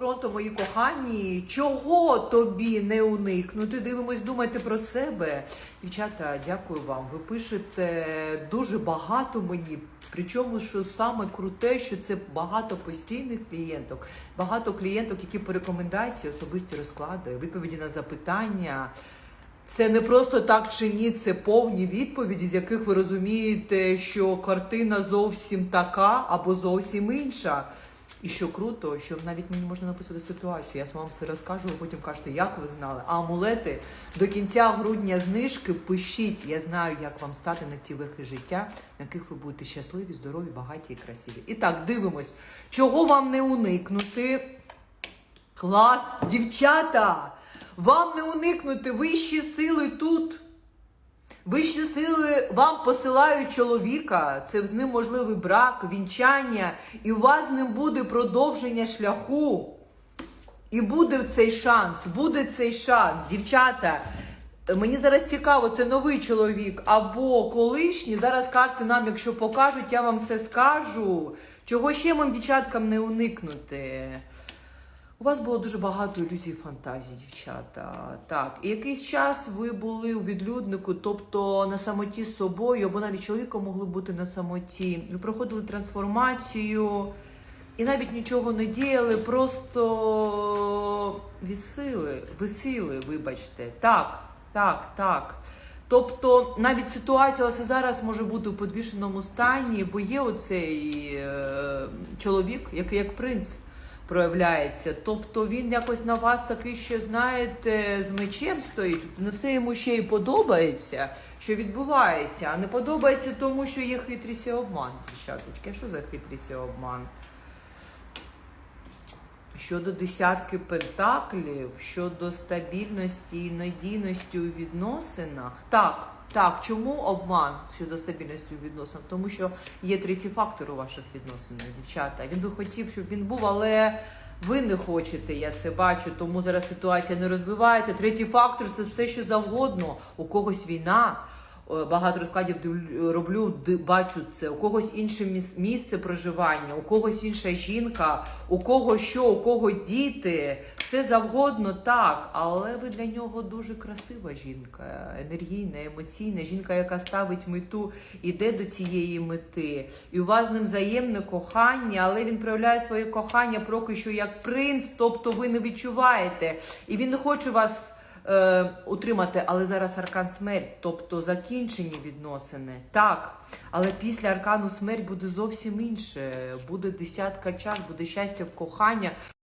Торонто, мої кохані, чого тобі не уникнути? Дивимось, думайте про себе. Дівчата, дякую вам. Ви пишете дуже багато мені. Причому, що саме круте, що це багато постійних клієнток, багато клієнток, які по рекомендації, особисті розклади, відповіді на запитання. Це не просто так чи ні, це повні відповіді, з яких ви розумієте, що картина зовсім така або зовсім інша. І що круто, що навіть мені можна написати ситуацію. Я вам все розкажу, а потім кажете, як ви знали. А амулети до кінця грудня знижки пишіть. Я знаю, як вам стати на ті вихи життя, на яких ви будете щасливі, здорові, багаті і красиві. І так, дивимось, чого вам не уникнути. Клас, дівчата! Вам не уникнути вищі сили. Вищі сили вам посилають чоловіка, це з ним можливий брак, вінчання, і у вас з ним буде продовження шляху. І буде цей шанс, буде цей шанс. Дівчата, мені зараз цікаво, це новий чоловік або колишній. Зараз карти нам, якщо покажуть, я вам все скажу. Чого ще вам, дівчаткам, не уникнути? У вас було дуже багато ілюзій фантазії, дівчата. Так, і якийсь час ви були у відлюднику, тобто на самоті з собою, або навіть чоловіком могли бути на самоті. Ви проходили трансформацію і навіть нічого не діяли, просто вісили, висіли, вибачте. Так, так, так. Тобто навіть ситуація ось зараз може бути у подвішеному стані, бо є оцей е, чоловік, який як принц проявляється. Тобто він якось на вас такий ще, знаєте, з мечем стоїть. Не все йому ще й подобається, що відбувається, а не подобається тому, що є хитрість і обман. Дівчаточки, що за хитрість і обман? Щодо десятки пентаклів, щодо стабільності і надійності у відносинах, так, так, чому обман щодо стабільності у відносинах? Тому що є третій фактор у ваших відносинах, дівчата. Він би хотів, щоб він був, але ви не хочете, я це бачу, тому зараз ситуація не розвивається. Третій фактор це все, що завгодно. У когось війна. Е, Багато розкладів роблю, ди- бачу це. У когось інше місце проживання, у когось інша жінка, у кого що, у кого діти. Все завгодно так, але ви для нього дуже красива жінка, енергійна, емоційна, жінка, яка ставить мету, іде до цієї мети. І у вас з ним взаємне кохання, але він проявляє своє кохання поки що як принц, тобто ви не відчуваєте. І він не хоче вас е, утримати, але зараз аркан смерть, тобто закінчені відносини. Так, але після аркану смерть буде зовсім інше. Буде десятка чаш, буде щастя в кохання.